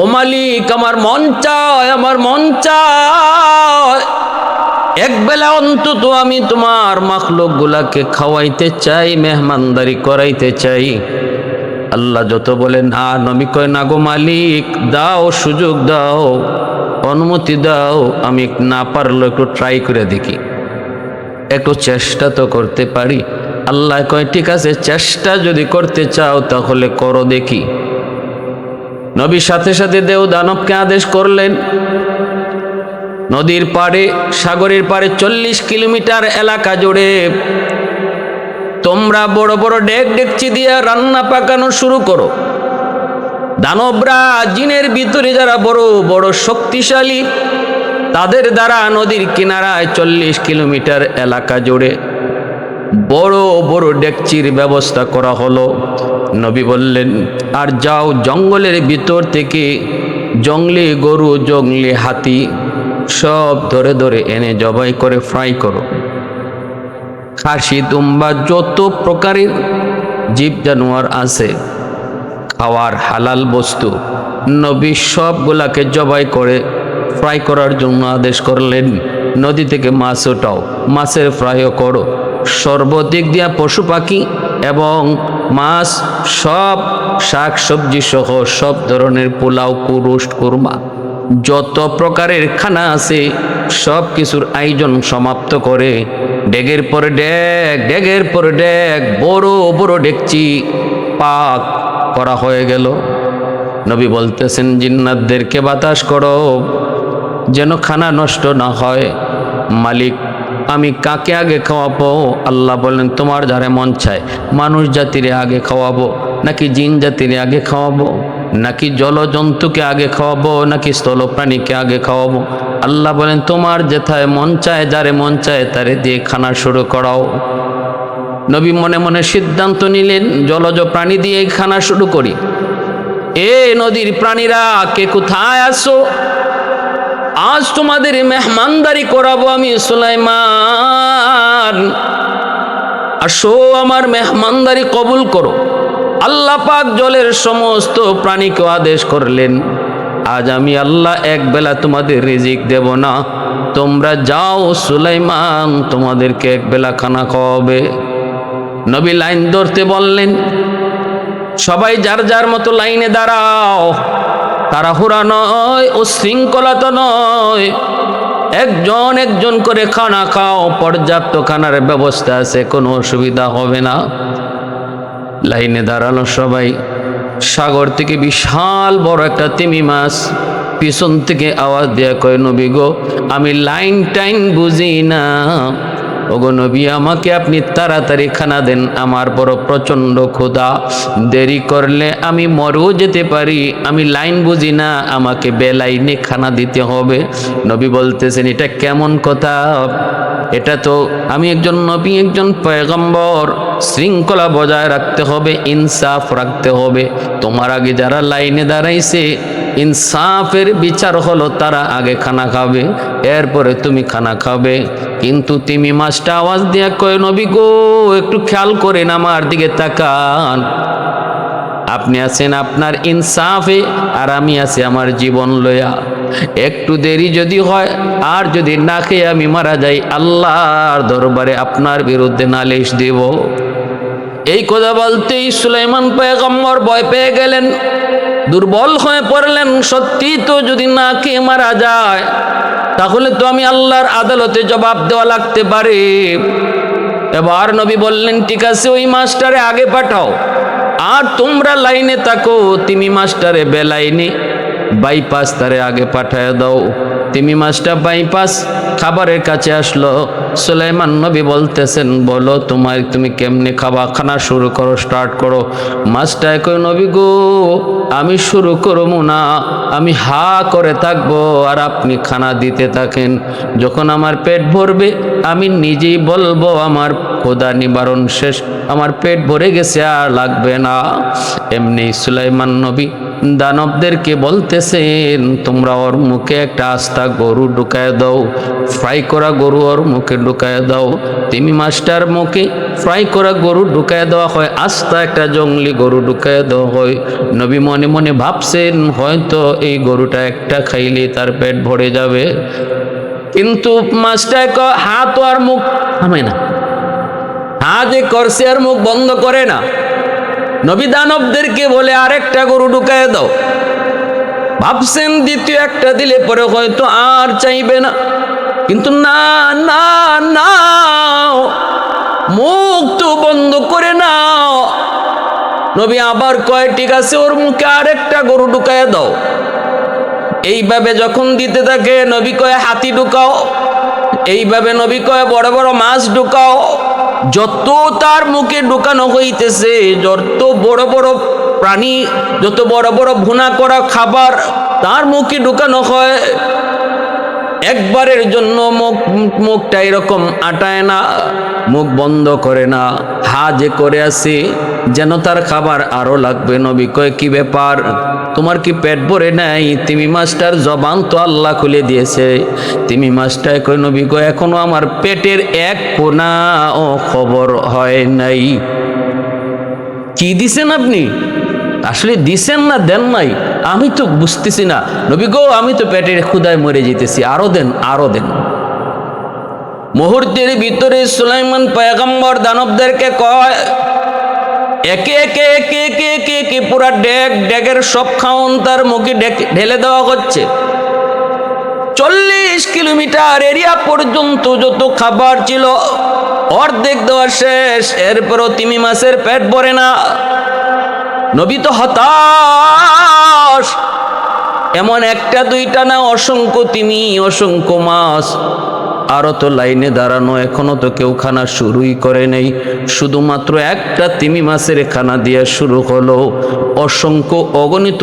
ও মালিক, আমার মন চায়, আমার মন চায়। এক বেলা অন্তত আমি তোমার মাখলোক গুলাকে খাওয়াইতে চাই, মেহমানদারি করাইতে চাই। আল্লাহ যত বলে না নবী কয়, না গো মালিক, দাও, সুযোগ দাও, অনুমতি দাও, আমি না পারল একটু ট্রাই করে দেখি। একটু চেষ্টা তো করতে পারি। আল্লাহ কয়, ঠিক আছে, চেষ্টা যদি করতে চাও, তাহলে করো দেখি। নবীর সাথে সাথে দেও দানবকে আদেশ করলেন। নদীর পাড়ে, সাগরের পাড়ে চল্লিশ কিলোমিটার এলাকা জুড়ে তোমরা বড় বড় ডেক ডেকচি দিয়ে রান্না পাকানো শুরু করো। দানবরা জিনের ভিতরে যারা বড় বড় শক্তিশালী, তাদের দ্বারা নদীর কিনারায় চল্লিশ কিলোমিটার এলাকা জুড়ে বড় বড় ডেকচির ব্যবস্থা করা হলো। নবী বললেন, আর যাও জঙ্গলের ভিতর থেকে, জঙ্গলি গরু, জঙ্গলি হাতি, সব ধরে ধরে এনে জবাই করে ফ্রাই করো। খাসি, দুম্বা, যত প্রকারের জীব জানোয়ার আছে, খাওয়ার হালাল বস্তু, নবী সবগুলাকে জবাই করে ফ্রাই করার জন্য আদেশ করলেন, নদী থেকে মাছ ওঠাও, মাছের ফ্রাইও করো। সর্বদিক দিয়া পশু পাখি এবং মাছ, সব শাক সবজি সহ সব ধরনের পোলাও কুরুষ্ট কুরমা, যত প্রকারের খানা আছে, সব কিছুর আয়োজন সমাপ্ত করে ডেগের পরে ডেক ডেগের পরে ডেক বড় বড় ডেকচি পাক করা হয়ে গেল। নবী বলতেছেন, জিন্নাতদেরকে বাতাস করো, যেন খানা নষ্ট না হয়। মালিক আমি কাকে আগে খাওয়াবো? আল্লাহ বললেন, তোমার যারে মন চায়, মানুষ জাতিরে আগে খাওয়াবো, নাকি জিন জাতিরে আগে খাওয়াবো, নাকি জলজন্তুকে আগে খাওয়াবো, নাকি স্থলপ্রাণীকে আগে খাওয়াবো? আল্লাহ বলেন তোমার যেথায় মন চায়, যারে মন চায়, তারে দিয়ে খানা শুরু করাও। নবী মনে মনে সিদ্ধান্ত নিলেন, জলজ প্রাণী দিয়ে খানা শুরু করি। এ নদীর প্রাণীরা, কে কোথায় আসো আজ তোমাদের মেহমানদারি করাবো আমি সুলাইমান। আসো আমার মেহমানদারি কবুল করো। আল্লাহ পাক জলের সমস্ত প্রাণীকে আদেশ করলেন, আজ আমি আল্লাহ এক বেলা তোমাদের রিজিক দেব না। তোমরা যাও সুলাইমান, তোমাদেরকে এক বেলা খানা খাওয়াবে। নবী লাইন ধরতে বললেন, সবাই যার যার মতো লাইনে দাঁড়াও। তাড়াহুড়া নয় ও শৃঙ্খলা তো নয়। একজন একজন করে খানা খাও, পর্যাপ্ত খানার ব্যবস্থা আছে, কোনো অসুবিধা হবে না। লাইনে দাঁড়ানো সবাই। সাগর থেকে বিশাল বড় একটা তিমি মাছ পিছন থেকে আওয়াজ দেয়া কয়, নবী গো, আমি লাইন টাইন বুঝি না। ওগো নবী, আমাকে আপনি তাড়াতাড়ি খানা দেন। আমার বড় প্রচণ্ড ক্ষুধা। দেরি করলে আমি মরেও যেতে পারি। আমি লাইন বুঝি না, আমাকে বেলাইনে খানা দিতে হবে। নবী বলতেছেন, এটা কেমন কথা? এটা তো আমি একজন নবী, একজন পয়গম্বর। শৃঙ্খলা বজায় রাখতে হবে, ইনসাফ রাখতে হবে। তোমার আগে যারা লাইনে দাঁড়াইছে, ইনসাফের বিচার হলো তারা আগে খানা খাবে। এরপরে তুমি খানা খাবে। কিন্তু তিমি মাছটা আওয়াজ দিয়া কয়, নবী গো, একটু খেয়াল করেন আমার দিকে তাকান। আপনি আছেন আপনার ইনসাফে আর আমি আছি আমার জীবন লয়া। একটু দেরি যদি হয়, আর যদি না খেয়ে আমি মারা যাই, আল্লাহর দরবারে আপনার বিরুদ্ধে নালিশ দেব। এই কথা বলতেই সুলাইমান পয়গম্বর ভয় পেয়ে গেলেন। দুর্বল হয়ে পড়লেন, সত্যি তো যদি না কে মারা যায়, তাহলে তো আমি আল্লাহর আদালতে জবাব দেওয়া লাগতে পারে। এবার নবী বললেন, ঠিক আছে, ওই মাস্টারে আগে পাঠাও। আর তোমরা লাইনে থাকো, তিমি মাস্টারে বেলাইনে বাইপাস তারে আগে পাঠায় দাও। তিমি মাছটা বাইপাস খাবারের কাছে আসলো। সুলাইমান নবী বলতেছেন, বলো তোমার তুমি কেমনে খাবা খানা শুরু করো স্টার্ট করো? মাছটা কই নবী গো, আমি শুরু করব না, আমি হা করে থাকব আর আপনি খানা দিতে থাকেন। যখন আমার পেট ভরবে, আমি নিজেই বলব, আমার খোদা নিবারণ শেষ, আমার পেট ভরে গেছে আর লাগবে না। এমনি সুলাইমান নবী দানবদেরকে বলতেছেন, তোমরা ওর মুখে একটা আস্তা গরু ঢুকায় দাও, ফ্রাই করা গরু ওর মুখে ঢুকায় দাও। তিমি মাস্টার মুখে ফ্রাই করা গরু ঢুকায় দেওয়া হয়, আস্তা একটা জঙ্গলি গরু ঢুকায় দেওয়া হয়। নবী মনে মনে ভাবছেন, হয়তো এই গরুটা একটা খাইলে তার পেট ভরে যাবে। কিন্তু ক- হাত আর মুখ থামে না। হাত করছে আর মুখ বন্ধ করে না। নবী দানবদেরকে বলে আরেকটা গরু ঢুকায় দাও। ভাবছেন দ্বিতীয় একটা দিলে পরে হয়তো আর চাইবে না। কিন্তু না না না, মুখ তো বন্ধ করে নাও। নবী আবার কয়, ঠিক আছে, ওর মুখে আরেকটা গরু ঢুকায় দাও। এইভাবে যখন দিতে থাকে, নবী কয়, হাতি ঢুকাও। এইভাবে নবী কয়, বড় বড় মাছ ঢুকাও। যত তার মুখে ঢোকানো হইতেছে, যত বড় বড় প্রাণী, যত বড় বড় ভুনা করা খাবার তার মুখে ঢোকানো হয়, একবারের জন্য মুখ মুখটা এরকম আটায় না। মুখ বন্ধ করে না। হা যে করে আসি, যেন তার খাবার আরও লাগবে। নবী কয়, কি ব্যাপার? তোমার কি পেট ভরে নাই? তিমি মাস্টার জবান তো আল্লাহ খুলে দিয়েছে। তিমি মাস্টার কয়, নবী কয় এখনও আমার পেটের এক কোনা ও খবর হয় নাই। কি দিছেন আপনি? আসলে দিছেন না, দেন নাই। আমি তো বুঝতেছি না। নবী গো, আমি তো পেটের ক্ষুদায় মরে যেতেছি। আরও দেন আরও দেন। মুহূর্তের ভিতরে সুলাইমান পয়গম্বর দানবদেরকে কয়, একে পুরা ডেক, ডেকের সব খাওন তার মুখে ঢেলে দেওয়া হচ্ছে। চল্লিশ কিলোমিটার এরিয়া পর্যন্ত যত খাবার ছিল, অর্ধেক দেওয়া শেষ, এরপরও তিমি মাসের পেট ভরে না। নবী তো হতাশ। এমন একটা দুইটা না, অসংখ্য তিমি, অসংখ্য মাছ। আরও তো লাইনে দাঁড়ানো, এখনও তো কেউ খানা শুরুই করে নেই। শুধুমাত্র একটা তিমি মাসের খানা দিয়ে শুরু হলো। অসংখ্য অগণিত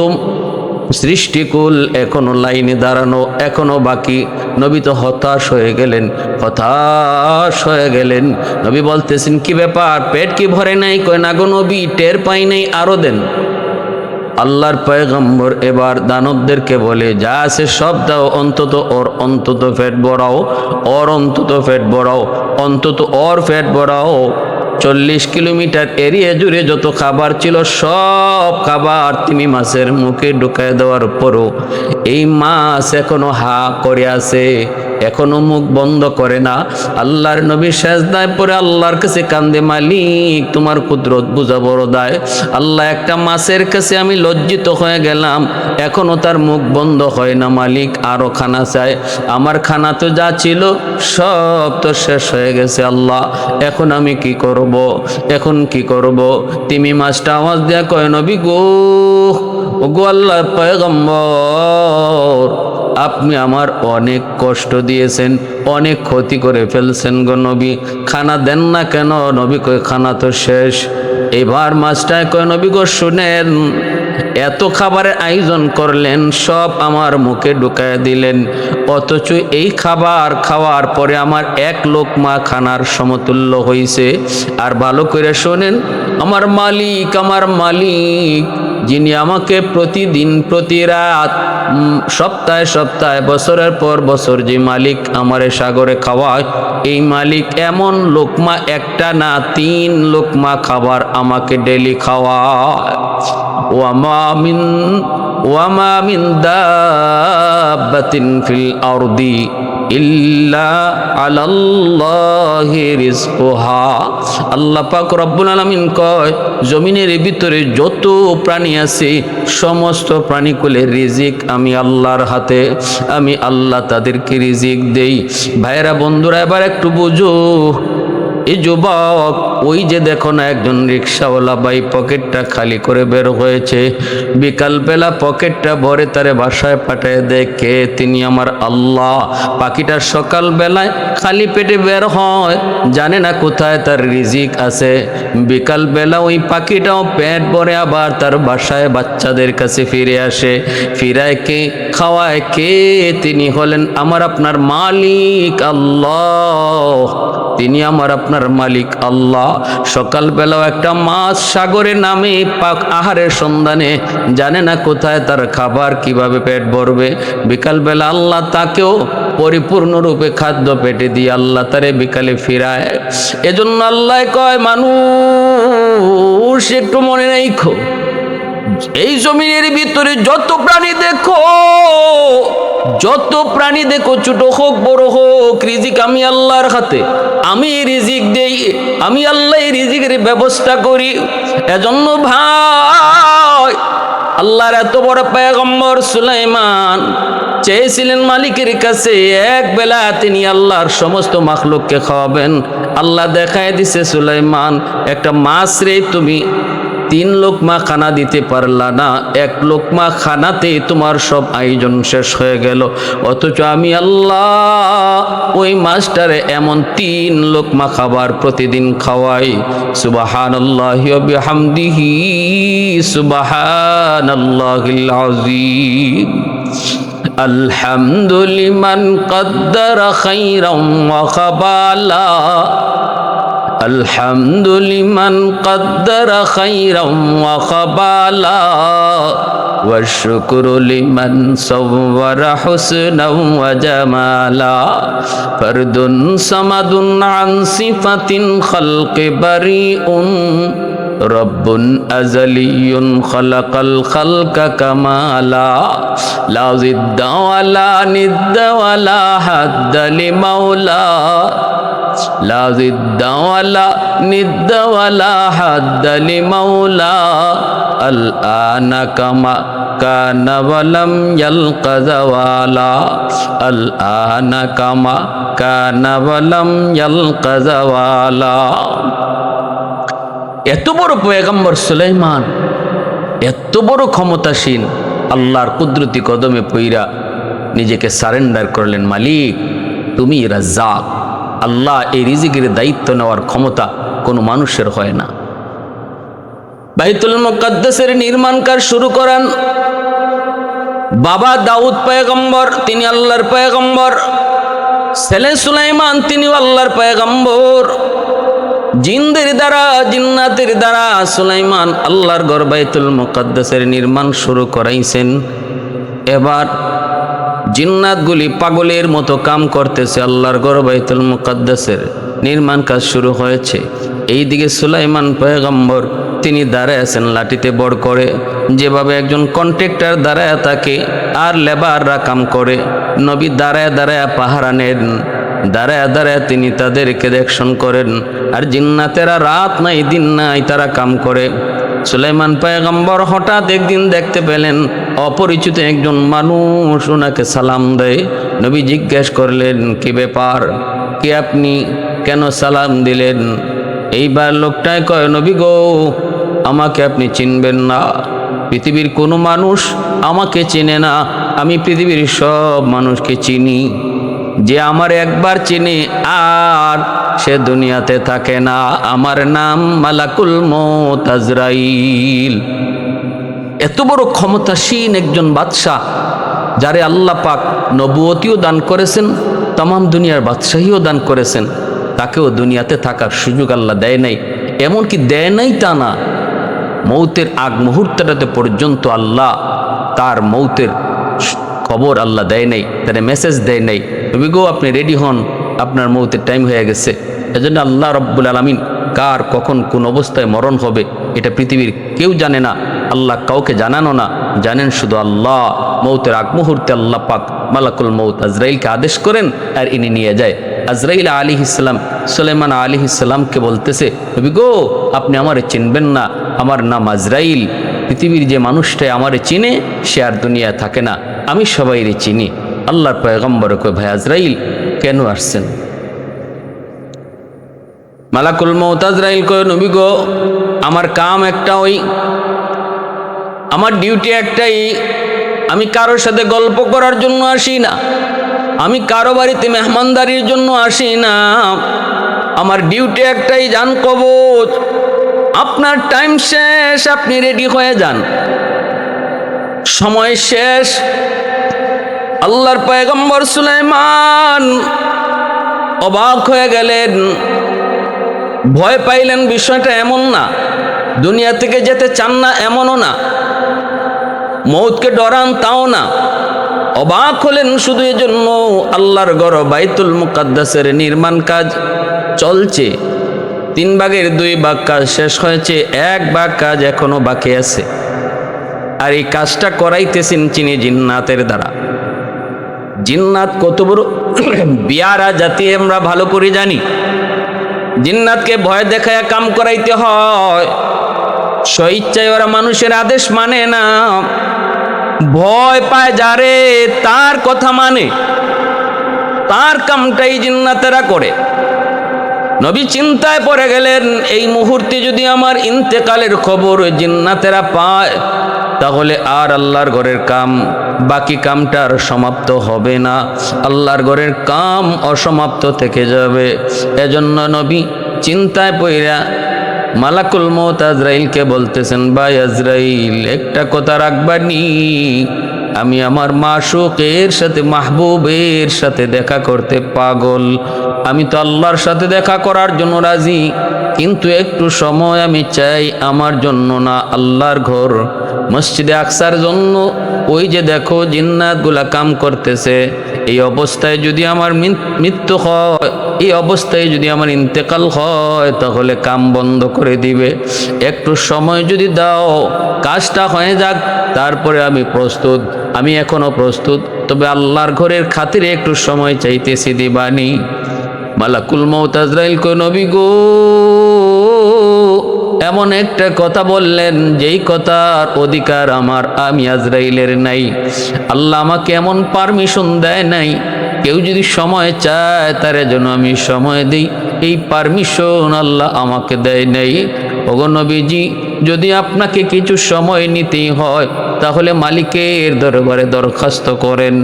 সৃষ্টিকুল এখনও লাইনে দাঁড়ানো, এখনও বাকি। নবী তো হতাশ হয়ে গেলেন, হতাশ হয়ে গেলেন। নবী বলতেছেন, কি ব্যাপার? পেট কি ভরে নাই? কয়, না গো নবী, টের পাই নাই, আরও দেন। আল্লাহর পয়গম্বর এবার দানবদেরকে বলে, যা আছে সব দাও, অন্তত ওর অন্তত ফ্যাট বড়াও, ওর অন্তত ফ্যাট বড়াও, অন্তত ওর ফ্যাট বড়াও। চল্লিশ কিলোমিটার এরিয়া জুড়ে যত খাবার ছিল, সব খাবার তিমি মাছের মুখে ঢুকায় দেওয়ার পরও এই মাছ এখনও হা করে আছে। এখনও মুখ বন্ধ করে না। আল্লাহর নবী সেজদায় পরে আল্লাহর কাছে কান্দে, মালিক, তোমার কুদরত বুঝা বড় দায়। আল্লাহ একটা মাছের কাছে আমি লজ্জিত হয়ে গেলাম। এখনও তার মুখ বন্ধ হয় না, মালিক, আরও খানা চায় আমার খানা তো যা ছিল, সব তো শেষ হয়ে গেছে, আল্লাহ। এখন আমি কি করব? এখন কি করব? তিমি মাছটা আওয়াজ দেয়া কয়, নবী গো গো আল্লাহ পয়গম্বর আপনি আমার অনেক কষ্ট দিয়েছেন, অনেক ক্ষতি করে ফেলছেন গো নবী। খানা দেন না কেন? নবী কয়, খানা তো শেষ। এবার মাছটায় কয়, নবী গো, শুনেন, এত খাবারের আয়োজন করলেন, সব আমার মুখে ঢুকায় দিলেন। অথচ এই খাবার খাওয়ার পরে আমার এক লোকমা খানার সমতুল্য হয়েছে আর ভালো করে শোনেন, আমার মালিক আমার মালিক যিনি আমাকে প্রতিদিন, প্রতি রাত সপ্তাহে সপ্তাহে, বছরের পর বছর যে মালিক আমারে সাগরে খাওয়ায়, এই মালিক এমন লোকমা একটা না, তিন লোকমা খাবার আমাকে ডেলি খাওয়ায়। ওয়ামা মিন ওয়ামা মিন আরদি। ইল্লা রব্বুল কয়, জমিনের ভিতরে যত প্রাণী আছে, সমস্ত প্রাণীকুলের রিজিক আমি আল্লাহর হাতে, আমি আল্লাহ তাদেরকে রিজিক দেই। ভাইরা বন্ধুরা, এবার একটু বুঝো এই যুবক, ওই যে দেখো না একজন রিক্সাওয়ালা বাই পকেটটা খালি করে বের হয়েছে। বিকালবেলা পকেটটা ভরে তারে বাসায় পাঠিয়ে দেয় কে তিনি আমার আল্লাহ। পাখিটা সকালবেলায় খালি পেটে বের হয়, জানে না কোথায় তার রিজিক আছে। বিকালবেলা ওই পাখিটাও পেট ভরে আবার তার বাসায় বাচ্চাদের কাছে ফিরে আসে। ফিরায় কে, খাওয়ায় কে, তিনি হলেন আমার আপনার মালিক আল্লাহ। তিনি আমার আপনার আপনার মালিক আল্লাহ। সকালবেলাও একটা মাছ সাগরে নামে পাক আহারের সন্ধানে জানে না কোথায় তার খাবার কীভাবে পেট ভরবে। বিকালবেলা আল্লাহ তাকেও পরিপূর্ণরূপে খাদ্য পেটে দিয়ে আল্লাহ তারে বিকালে ফিরায়। এজন্য আল্লাহ কয়, মানুষ, একটু মনে রেখো। এই জমিনের ভিতরে যত প্রাণী দেখো যত প্রাণী দেখো, ছোট হোক, বড় হোক, রিজিক আমি আল্লাহর হাতে। আমি রিজিক দেই, আমি আল্লাহ রিজিকের ব্যবস্থা করি। এজন্য ভাই, আল্লাহর এত বড় পেগম্বর সুলাইমান চেয়েছিলেন মালিকের কাছে, এক বেলা তিনি আল্লাহর সমস্ত মাখলুককে খাওয়াবেন। আল্লাহ দেখায় দিছে সুলাইমান, একটা মাছ রে তুমি। তিন লোকমা খানা দিতে পারলা না। এক লোকমা খানাতে তোমার সব আয়োজন শেষ হয়ে গেল। অথচ আমি আল্লাহ ওই মাস্টারে এমন তিন লোকমা খাবার প্রতিদিন খাওয়াই। সুবাহান আল্লাহামদিহি সুবাহান আল্লাহ আলহামদুলিমান কদ্দার খাইরম খাবালা। الحمد لمن قدر خيرا وخبالا والشكر لمن صور حسنا وجمالا فرد صمد عن صفة خلق بريء رب أزلي خلق الخلق كمالا لا ضد ولا ند ولا حد لمولا لا ضد ولا ند ولا حد لمولا الآن كما كان ولم يلق زوالا الآن كما كان ولم يلق زوالا এত বড় পয়গম্বর সুলাইমান এত বড় ক্ষমতাসীন আল্লাহর কুদরতি কদমে পইরা নিজেকে সারেন্ডার করলেন মালিক তুমি রাজ্জাক আল্লাহ এই রিজিকের দায়িত্ব নেওয়ার ক্ষমতা কোনো মানুষের হয় না। বাইতুল মুকাদ্দাসের নির্মাণ কাজ শুরু করান। বাবা দাউদ পয়গম্বর, তিনি আল্লাহর পয়গম্বর। ছেলে সুলাইমান, তিনি আল্লাহর পয়গম্বর। জিনদের দ্বারা, জিন্নাতের দ্বারা সুলাইমান আল্লাহর গর বাইতুল মুকাদ্দাসের নির্মাণ শুরু করাইছেন। এবার জিন্নাতগুলি পাগলের মতো কাম করতেছে আল্লাহর গর বাইতুল মুকাদ্দাসের নির্মাণ কাজ শুরু হয়েছে। এইদিকে সুলাইমান পয়গম্বর তিনি দাঁড়ায় আছেন লাঠিতে বড় করে। যেভাবে একজন কন্ট্রাক্টর দাঁড়ায় থাকে আর লেবাররা কাম করে। নবী দাঁড়ায় দাঁড়ায় পাহারা নেন। দাঁড়ায় দাঁড়ায় তিনি তাদেরকে দেখশন করেন। আর জিন্নাতেরা রাত নাই, দিন নাই তারা কাম করে। সুলাইমান পায়গম্বর হঠাৎ একদিন দেখতে পেলেন, অপরিচিত একজন মানুষ ওনাকে সালাম দেয়। নবী জিজ্ঞেস করলেন, কি ব্যাপার? কি আপনি কেন সালাম দিলেন? এইবার লোকটায় কয়, নবী গো, আমাকে আপনি চিনবেন না। পৃথিবীর কোনো মানুষ আমাকে চেনে না। আমি পৃথিবীর সব মানুষকে চিনি। যে আমার একবার চিনি আর সে দুনিয়াতে থাকে না। আমার নাম মালাকুল মোতাজরাইল এত বড় ক্ষমতাসীন একজন বাদশাহ, যারে আল্লাহ পাক নবুয়তিও দান করেছেন তাম দুনিয়ার বাদশাহীও দান করেছেন। তাকেও দুনিয়াতে থাকার সুযোগ আল্লাহ দেয় নাই। এমনকি দেয় নাই তা না। মৌতের আগ মুহূর্তটাতে পর্যন্ত আল্লাহ তার মৌতের খবর আল্লাহ দেয় নাই, তার মেসেজ দেয় নাই। তুমি গো আপনি রেডি হন, আপনার মৌতের টাইম হয়ে গেছে। এজন্য আল্লাহ রব্বুল আলমিন কার কখন কোন অবস্থায় মরণ হবে, এটা পৃথিবীর কেউ জানে না। আল্লাহ কাউকে জানানো না, জানেন শুধু আল্লাহ। মৌতের আগ মুহূর্তে আল্লাহ পাক মালাকুল মৌত আজরাইলকে আদেশ করেন আর ইনি নিয়ে যায়। আজরাইল আলী ইসলাম সুলেমান আলী ইসলামকে বলতেছে, নবী গো, আপনি আমারে চিনবেন না। আমার নাম আজরাইল। পৃথিবীর যে মানুষটাই আমারে চিনে, সে আর দুনিয়া থাকে না। আমি সবাইরে চিনি। আল্লাহর পয়গম্বর কই, ভাই আজরাইল, কেন আসছেন? মালাকুল মৌত আজরাইল কয় নবী গো, আমার কাম একটা ওই আমার ডিউটি একটাই, আমি কারোর সাথে গল্প করার জন্য আসি না, আমি কারও বাড়িতে মেহমানদারির জন্য আসি না, আমার ডিউটি একটাই, যান কবচ আপনার টাইম শেষ, আপনি রেডি হয়ে যান। সময় শেষ আল্লাহর পয়গম্বর সুলাইমান অবাক হয়ে গেলেন। ভয় পাইলেন বিষয়টা এমন না। দুনিয়া থেকে যেতে চান না এমনও না। মৌতকে ডরান তাও না। অবাক হলেন শুধু এজন্য আল্লাহর গড় বাইতুল মুকাদ্দাসের নির্মাণ কাজ চলছে। তিন ভাগের দুই ভাগ কাজ শেষ হয়েছে, এক ভাগ কাজ এখনও বাকি আছে। আর এই কাজটা করাইতেছেন চিনি জিন্নাতের দ্বারা। জিন্নাত কত বড় বিয়ারা জাতি আমরা ভালো করে জানি। জিন্নাতকে ভয় দেখায় কাম করাইতে হয়। স্বইচ্ছায় ওরা মানুষের আদেশ মানে না। ভয় পায় যারে, তার কথা মানে। তার কামটাই জিন্নাতেরা করে। নবী চিন্তায় পড়ে গেলেন, এই মুহূর্তে যদি আমার ইন্তেকালের খবর জিন্নাতেরা পায় তাহলে আর আল্লাহর ঘরের কাম, বাকি কামটা আর সমাপ্ত হবে না। আল্লাহর ঘরের কাম অসমাপ্ত থেকে যাবে। এজন্য নবী চিন্তায় পইরা মালাকুল মত আজরাইলকে বলতেছেন, ভাই আজরাইল, একটা কথা রাখবানি আমি আমার মাসুকের সাথে, মাহবুবের সাথে দেখা করতে পাগল। আমি তো আল্লাহর সাথে দেখা করার জন্য রাজি, কিন্তু একটু সময় আমি চাই, আমার জন্য না। আল্লাহর ঘর মসজিদে আকসার জন্য ওই যে দেখো জিন্নাতগুলা কাম করতেছে, এই অবস্থায় যদি আমার মৃত্যু হয়, এই অবস্থায় যদি আমার ইন্তেকাল হয়, তাহলে কাম বন্ধ করে দিবে। একটু সময় যদি দাও, কাজটা হয়ে যাক, তারপরে আমি প্রস্তুত, আমি এখনও প্রস্তুত। তবে আল্লাহর ঘরের খাতিরে একটু সময় চাইতেছি দিবানি। মালাকুল মৌত আজরাইল কো নবী গো এমন একটা কথা বললেন, যেই কথার অধিকার আমার, আমি আজরাইলের নাই। আল্লাহ আমাকে এমন পারমিশন দেয় নাই। কেউ যদি সময় চায়, তার জন্য আমি সময় দিই। এই পারমিশন আল্লাহ আমাকে দেয় নাই। ওগো নবীজি, যদি আপনাকে কিছু সময় নিতেই হয় তাহলে মালিকের দরবারে দরখাস্ত করেন।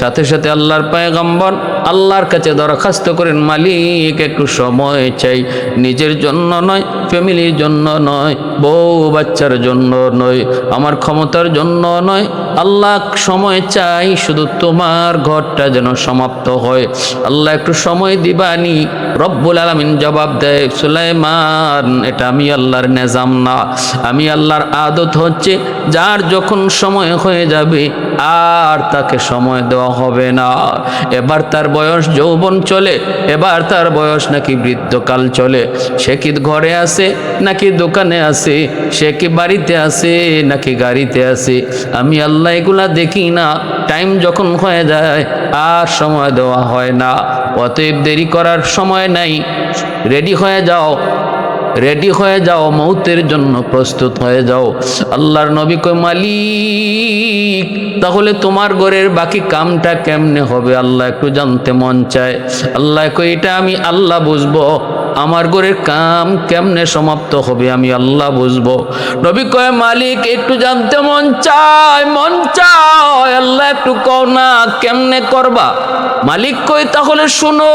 সাথে সাথে আল্লাহর পায়গাম্বর আল্লাহর কাছে দরখাস্ত করেন, মালিক একটু সময় চাই। নিজের জন্য নয়, ফ্যামিলির জন্য নয়, বউ বাচ্চার জন্য নয়, আমার ক্ষমতার জন্য নয়। আল্লাহ সময় চাই শুধু তোমার ঘরটা যেন সমাপ্ত হয়। আল্লাহ একটু সময় দিবানি। রব্বুল আলমিন জবাব দেয়, সুলাইমান, এটা আমি আল্লাহর নেজাম না। আমি আল্লাহর আদত হচ্ছে, যার যখন সময় হয়ে যাবে, আর তাকে সময় দেওয়া হবে না। এবার তার বয়স যৌবন চলে, এবার তার বয়স নাকি বৃদ্ধকাল চলে। সে কি ঘরে আছে, নাকি দোকানে আছে? সে কি বাড়িতে আছে, নাকি গাড়িতে আছে? আমি আল্লাহ এগুলা দেখি না। টাইম যখন হয়ে যায়, আর সময় দেওয়া হয় না। অতএব দেরি করার সময় নাই। রেডি হয়ে যাও। রেডি হয়ে যাও, মৌতের জন্য প্রস্তুত হয়ে যাও। আল্লাহর নবী কয়, মালিক, তাহলে তোমার ঘরের বাকি কামটা কেমনে হবে? আল্লাহ একটু জানতে মন চায়। আল্লাহ কয়, এটা আমি আল্লাহ বুঝব। আমার ঘরের কাম কেমনে সমাপ্ত হবে আমি আল্লাহ বুঝব। নবী কয়, মালিক, একটু জানতে মন চায় মন চায়, আল্লাহ একটু কও না, কেমনে করবা? মালিক কই তাহলে শুনো,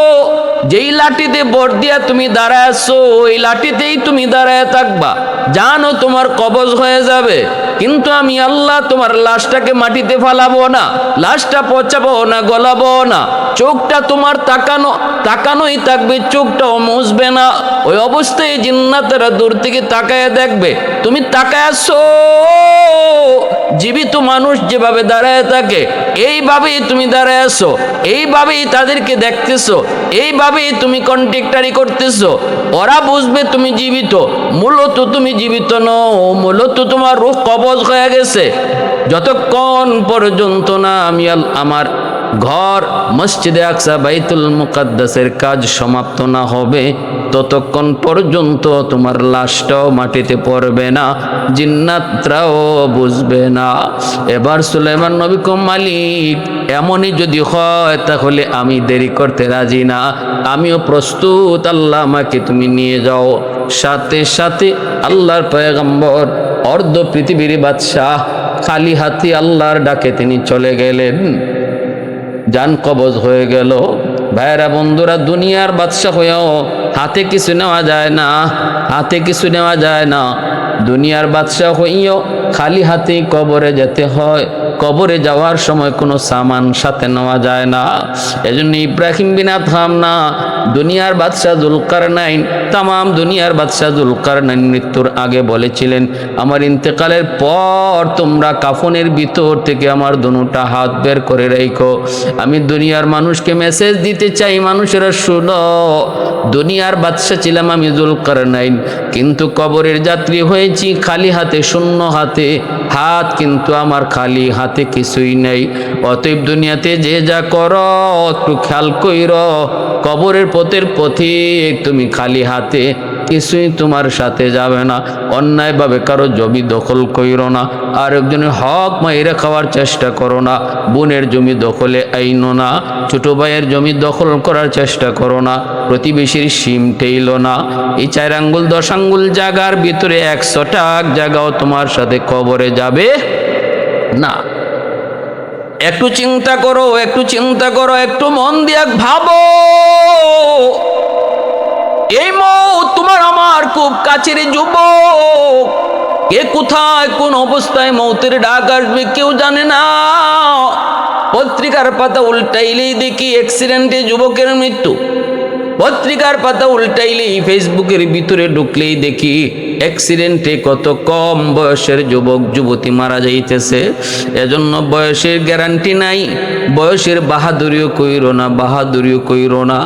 যেই লাঠিতে বর দিয়া তুমি দাঁড়ায়ছো ওই লাঠিতেই তুমি দাঁড়ায় থাকবা। জানো তোমার কবজ হয়ে যাবে, কিন্তু আমি আল্লাহ তোমার লাশটাকে মাটিতে ফালাবো না, লাশটা পচাবো না, গলাবো না। চোখটা তোমার তাকানো, তাকানোই থাকবে, চোখটাও মুছবে না, ওই অবস্থায় জিন্নাতেরা দূর থেকে তাকায় দেখবে। তুমি তাকায় আসো জীবিত মানুষ যেভাবে দাঁড়ায় থাকে, এইভাবেই তুমি দাঁড়ায় আসো এইভাবেই তাদেরকে দেখতেছো, এইভাবেই তুমি কন্ট্রাক্টারি করতেছো। ওরা বুঝবে তুমি জীবিত, মূলত তুমি জীবিত নও, মূলত তোমার রূপ কবজ হয়ে গেছে। যতক্ষণ পর্যন্ত না আমি আমার ঘর, মসজিদে আকসা বাইতুল মুকাদ্দাসের কাজ সমাপ্ত না হবে ততক্ষণ পর্যন্ত তোমার লাশটাও মাটিতে পড়বে না, জিন্নাতরাও বুঝবে না। এবার সুলাইমান নবী কো মালিক, এমনই যদি হয় তাহলে আমি দেরি করতে রাজি না। আমিও প্রস্তুত, আল্লাহ আমাকে তুমি নিয়ে যাও। সাথে সাথে আল্লাহর পয়গম্বর, অর্ধ পৃথিবীর বাদশাহ খালি হাতি আল্লাহর ডাকে তিনি চলে গেলেন। যান কবজ হয়ে গেল। ভাইরা বন্ধুরা, দুনিয়ার বাদশা হয়েও হাতে কিছু নেওয়া যায় না, হাতে কিছু নেওয়া যায় না। দুনিয়ার বাদশা হইও খালি হাতে কবরে যেতে হয়। কবরে যাওয়ার সময় কোনো সামান সাথে নেওয়া যায় না। এজন্য ইব্রাহিম বিনা থাম না, দুনিয়ার বাদশাহ জুলকার নাইন তাম দুনিয়ার বাদশাহ জুলকার নাইন মৃত্যুর আগে বলেছিলেন, আমার ইন্তেকালের পর তোমরা কাফনের ভিতর থেকে আমার দুটা হাত বের করে রেখো। আমি দুনিয়ার মানুষকে মেসেজ দিতে চাই, মানুষেরা শুনো, দুনিয়ার বাদশাহ ছিলাম আমি জুলকার নাইন কিন্তু কবরের যাত্রী হয়েছি খালি হাতে, শূন্য হাতে, হাত কিন্তু আমার খালি হাতে কিছুই নেই। অতএব দুনিয়াতে যে যা কর, একটু খেয়াল কইর। কবরের পথের পথে তুমি খালি হাতে, কিছুই তোমার সাথে যাবে না। অন্যায়ভাবে কারও জমি দখল কইরো না। আর একজনের হক মাইরে খাওয়ার চেষ্টা করো না। বোনের জমি দখলে আইনো না। ছোট ভাইয়ের জমি দখল করার চেষ্টা করো না। প্রতিবেশীর সিম টেইল না। এই চার আঙ্গুল, দশ আঙ্গুল জায়গার ভিতরে একশো টাক জায়গাও তোমার সাথে কবরে যাবে না। একটু চিন্তা করো, একটু চিন্তা করো, একটু মন দিয়া ভাবো। এই মৌ তোমার আমার খুব কাছের যুবক। কে কোথায়, কোন অবস্থায় মৌতের ডাক আসবে কেউ জানে না। পত্রিকার পাতা উল্টাইলেই দেখি অ্যাক্সিডেন্টে যুবকের মৃত্যু। পত্রিকার পাতা উল্টাইলেই ফেসবুকের ভিতরে ঢুকলেই দেখি অ্যাক্সিডেন্টে কত কম বয়সের যুবক, যুবতী মারা যাইতেছে। এজন্য বয়সের গ্যারান্টি নাই, বয়সের বাহাদুরিও কইরো না, বাহাদুরিও কইরো না।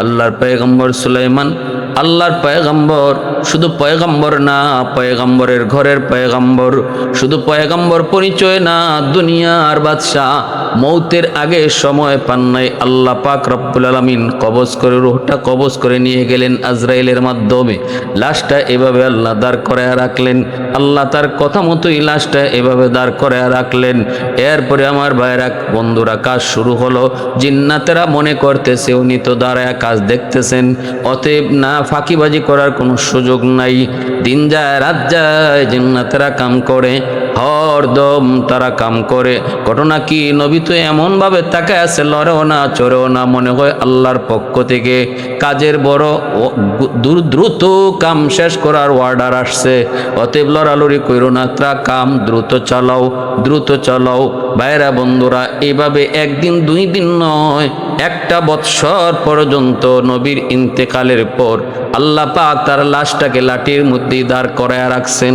আল্লাহর পেগম্বর সুলাইমান আল্লাহর পয়গম্বর, শুধু পয়গম্বর না, পয়গম্বরের ঘরের পয়গম্বর, শুধু পয়গম্বর পরিচয় না, দুনিয়ার বাদশাহ, মৌতের আগে সময় পান নাই, আল্লাহ পাক রব্বুল আলমিন কবজ করে, রোহটা কবজ করে নিয়ে গেলেন আজরাইলের মাধ্যমে। লাশটা এভাবে আল্লাহ দাঁড় করায় রাখলেন। আল্লাহ তার কথা মতোই লাশটা এভাবে দাঁড় করায় রাখলেন। এরপরে আমার ভাইয়েরা, বন্ধুরা, কাজ শুরু হলো। জিন্নাতেরা মনে করতেছে, উনি তো দাঁড়ায় কাজ দেখতেছেন। অতএব না ফাঁকিবাজি করার কোনো সুযোগ নাই। দিন যায় রাত যায় জিন্নাতেরা কাম করে। হরদম তারা কাম করে। ঘটনা কি? নবী তো এমনভাবে তাকে আছে, লড়েও না, চড়েও না, মনে হয় আল্লাহর পক্ষ থেকে। কাজের বড় দ্রুত কাম শেষ করার অর্ডার আসছে। অতএব লড়ালড়ি কইরো না তা কাম দ্রুত চালাও দ্রুত চালাও। ভাইরা, বন্ধুরা এইভাবে একদিন, দুই দিন নয়, একটা বৎসর পর্যন্ত নবীর ইন্তেকালের পর আল্লাহ পাক তার লাশটাকে লাঠির মধ্যে দাঁড় করায় রাখছেন।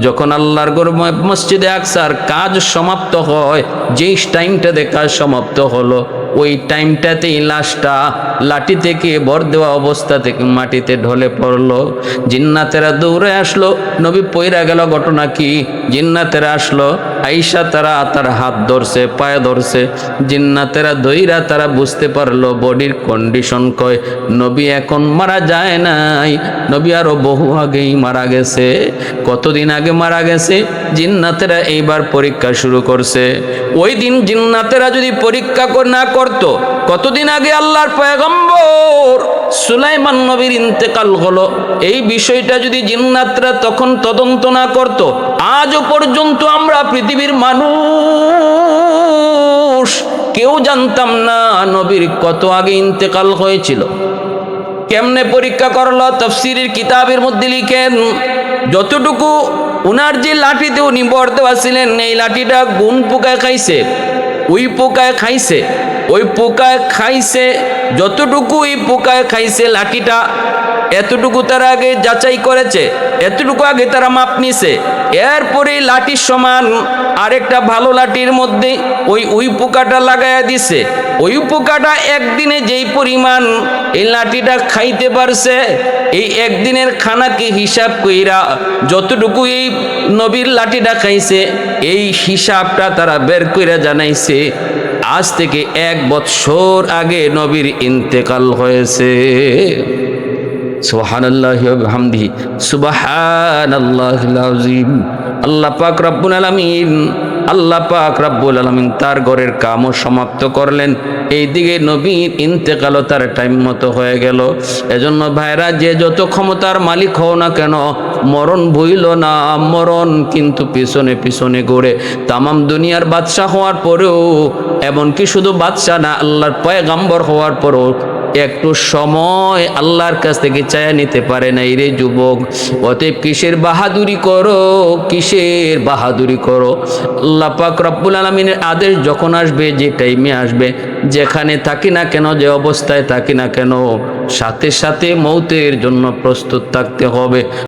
যখন আল্লাহর গর মসজিদে আকসার কাজ সমাপ্ত হয়, যেই টাইমটাতে কাজ সমাপ্ত হলো ওই টাইমটাতেই লাশটা লাঠি থেকে বর দেওয়া অবস্থা থেকে মাটিতে ঢলে পড়ল। জিন্নাতেরা দৌড়ে আসলো। নবী পইরা গেল, ঘটনা কি? জিন্নাতেরা আসলো। আইসা তারা তার হাত ধরছে, পায়ে ধরছে। জিন্নাতেরা দইরা তারা বুঝতে পারল বডির কন্ডিশন কয়। নবী এখন মারা যায় নাই। নবী আরও বহু আগেই মারা গেছে। কতদিন আগে মারা গেছে? জিন্নাতেরা এইবার পরীক্ষা শুরু করছে। ওই দিন জিন্নাতেরা যদি পরীক্ষা কর- না করতো কতদিন আগে আল্লাহর পয়গম্বর সুলাইমান নবীর ইন্তেকাল হলো? এই বিষয়টা যদি জিন্নাতরা তখন তদন্ত না করত, আজও পর্যন্ত আমরা পৃথিবীর মানুষ, কেউ জানতাম না নবীর কত আগে ইন্তেকাল হয়েছিল। কেমনে পরীক্ষা করল? তফসিরের কিতাবের মধ্যে লিখেন, যতটুকু উনার যে লাঠিতে উনি বর ছিলেন, এই লাঠিটা গুণ পোকায় খাইছে ওই পোকায় খাইছে। ওই পোকায় খাইছে, যতটুকু ওই পোকায় খাইছে লাঠিটা, এতটুকু তারা আগে যাচাই করেছে, এতটুকু আগে তারা মাপ নিছে। এরপরে লাঠির সমান আরেকটা ভালো লাঠির মধ্যে ওই উই পোকাটা লাগাইয়া দিছে। ওই পোকাটা একদিনে যেই পরিমাণ এই লাঠিটা খাইতে পারছে, এই একদিনের খানাকে হিসাব কইরা যতটুকু এই নবীর লাঠিটা খাইছে, এই হিসাবটা তারা বের কইরা জানাইছে। আজ থেকে এক বৎসর আগে নবীর ইন্তেকাল হয়েছে। সুবহানাল্লাহিল আযীম। আল্লাহ পাক রব্বুল আলামিন, আল্লাহ পাক রব্বুল আলামিন তার ঘরের কামও সমাপ্ত করলেন। এইদিকে নবীর ইন্তেকালও তার টাইম মতো হয়ে গেল। এজন্য ভাইরা, যে যত ক্ষমতার মালিক হও না কেন, মরণ ভুইল না, মরণ কিন্তু পিছনে পিছনে ঘুরে তামাম দুনিয়ার বাদশাহ হওয়ার পরেও এমনকি শুধু বাদশাহ না, আল্লাহর পয়গাম্বর হওয়ার পরও একটু সময় আল্লাহর কাছ থেকে চায়া নিতে পারে না রে যুবক। অতএব কিসের বাহাদুরি করো? কিসের বাহাদুরি করো? আল্লাহ পাক রব্বুল আলমিনের আদেশ যখন আসবে, যে টাইমে আসবে, যেখানে থাকি না কেন, যে অবস্থায় থাকি না কেন, সাথে সাথে মৌতের জন্য প্রস্তুত থাকতে হবে।